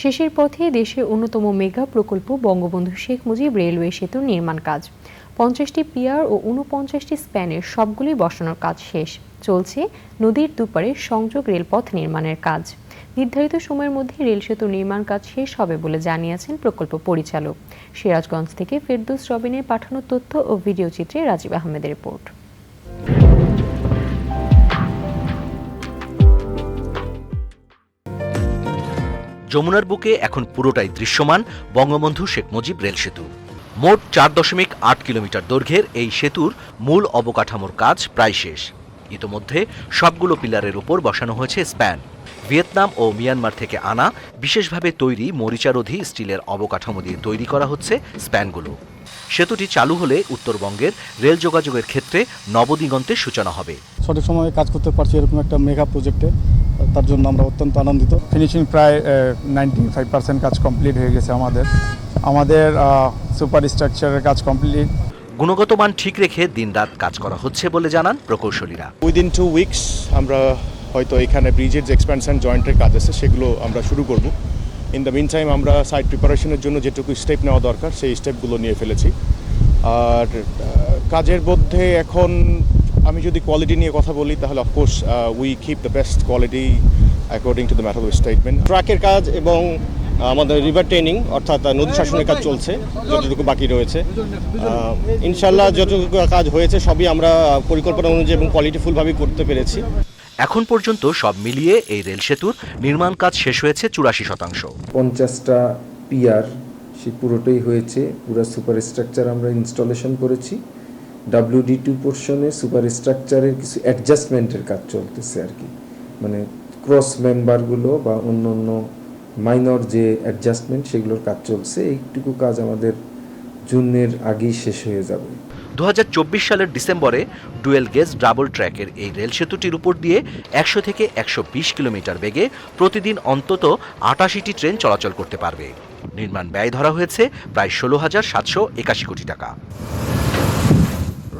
শেষের পথে দেশের অন্যতম মেগা প্রকল্প বঙ্গবন্ধু শেখ মুজিব রেলওয়ে সেতুর নির্মাণ কাজ। পঞ্চাশটি পিয়ার ও উনপঞ্চাশটি স্প্যানের সবগুলি বসানোর কাজ শেষ। চলছে নদীর দুপারে সংযোগ রেলপথ নির্মাণের কাজ। নির্ধারিত সময়ের মধ্যে রেল সেতু নির্মাণ কাজ শেষ হবে বলে জানিয়েছেন প্রকল্প পরিচালক। সিরাজগঞ্জ থেকে ফেরদৌস রবিনের পাঠানো তথ্য ও ভিডিও চিত্রে রাজীব আহমেদের রিপোর্ট। যমুনার বুকে এখন পুরোটাই দৃশ্যমান বঙ্গবন্ধু শেখ মুজিব রেল সেতু। মোট চার দশমিক আট কিলোমিটার দৈর্ঘ্যের এই সেতুর মূল অবকাঠামোর কাজ প্রায় শেষ। ইতোমধ্যে সবগুলো পিলারের উপর বসানো হয়েছে স্প্যান। ভিয়েতনাম ও মিয়ানমার থেকে আনা বিশেষভাবে তৈরি মরিচারোধী স্টিলের অবকাঠামো দিয়ে তৈরি করা হচ্ছে স্প্যানগুলো। সেতুটি চালু হলে উত্তরবঙ্গের রেল যোগাযোগের ক্ষেত্রে নবদিগন্তের সূচনা হবে। সঠিক সময়ে কাজ করতে পারছি এরকম একটা মেগা প্রজেক্টে। তার জন্য আমরা অত্যন্ত আনন্দিত। ফিনিশিং প্রায় নাইনটি ফাইভ পার্সেন্ট কাজ কমপ্লিট হয়ে গেছে আমাদের। আমাদের সুপার স্ট্রাকচারের কাজ কমপ্লিট গুণগত মান ঠিক রেখে দিনরাত কাজ করা হচ্ছে বলে জানান প্রকৌশলীরা। উইদিন টু উইকস আমরা হয়তো এখানে ব্রিজের যে এক্সপ্যানশন জয়েন্টের কাজ আছে সেগুলো আমরা শুরু করব। ইন দ্য মিন টাইম আমরা সাইট প্রিপারেশনের জন্য যেটুকু স্টেপ নেওয়া দরকার সেই স্টেপগুলো নিয়ে ফেলেছি। আর কাজের মধ্যে এখন আমি যদি কোয়ালিটি নিয়ে কথা বলি তাহলে of course we keep the best quality according to the matter statement ট্রাকের কাজ এবং আমাদের রিভার ট্রেনিং অর্থাৎ নদী শাসনের কাজ চলছে যতটুকু বাকি রয়েছে। ইনশাল্লাহ যতটুকু কাজ হয়েছে সবই আমরা পরিকল্পনা অনুযায়ী এবং কোয়ালিটিফুলভাবেই করতে পেরেছি। এখন পর্যন্ত সব মিলিয়ে এই রেল সেতুর নির্মাণ কাজ শেষ হয়েছে চুরাশি শতাংশ। পঞ্চাশটা পিয়ার সে পুরোটাই হয়েছে পুরো সুপার স্ট্রাকচার আমরা ইনস্টলেশন করেছি। ডাব্লিউডি টু পোর্শনে সুপার স্ট্রাকচারের কিছু অ্যাডজাস্টমেন্টের কাজ চলতেছে আর কি। মানে ক্রস মেম্বারগুলো বা অন্য অন্য মাইনর যে অ্যাডজাস্টমেন্ট সেগুলোর কাজ চলছে, এইটুকু কাজ আমাদের জুনের আগেই শেষ হয়ে যাবে। দু হাজার চব্বিশ সালের ডিসেম্বরে ডুয়েল গেজ ডাবল ট্র্যাকের এই রেল সেতুটির উপর দিয়ে একশো থেকে একশো বিশ কিলোমিটার বেগে প্রতিদিন অন্তত আটাশিটি ট্রেন চলাচল করতে পারবে। নির্মাণ ব্যয় ধরা হয়েছে প্রায় ষোলো হাজার সাতশো একাশি কোটি টাকা।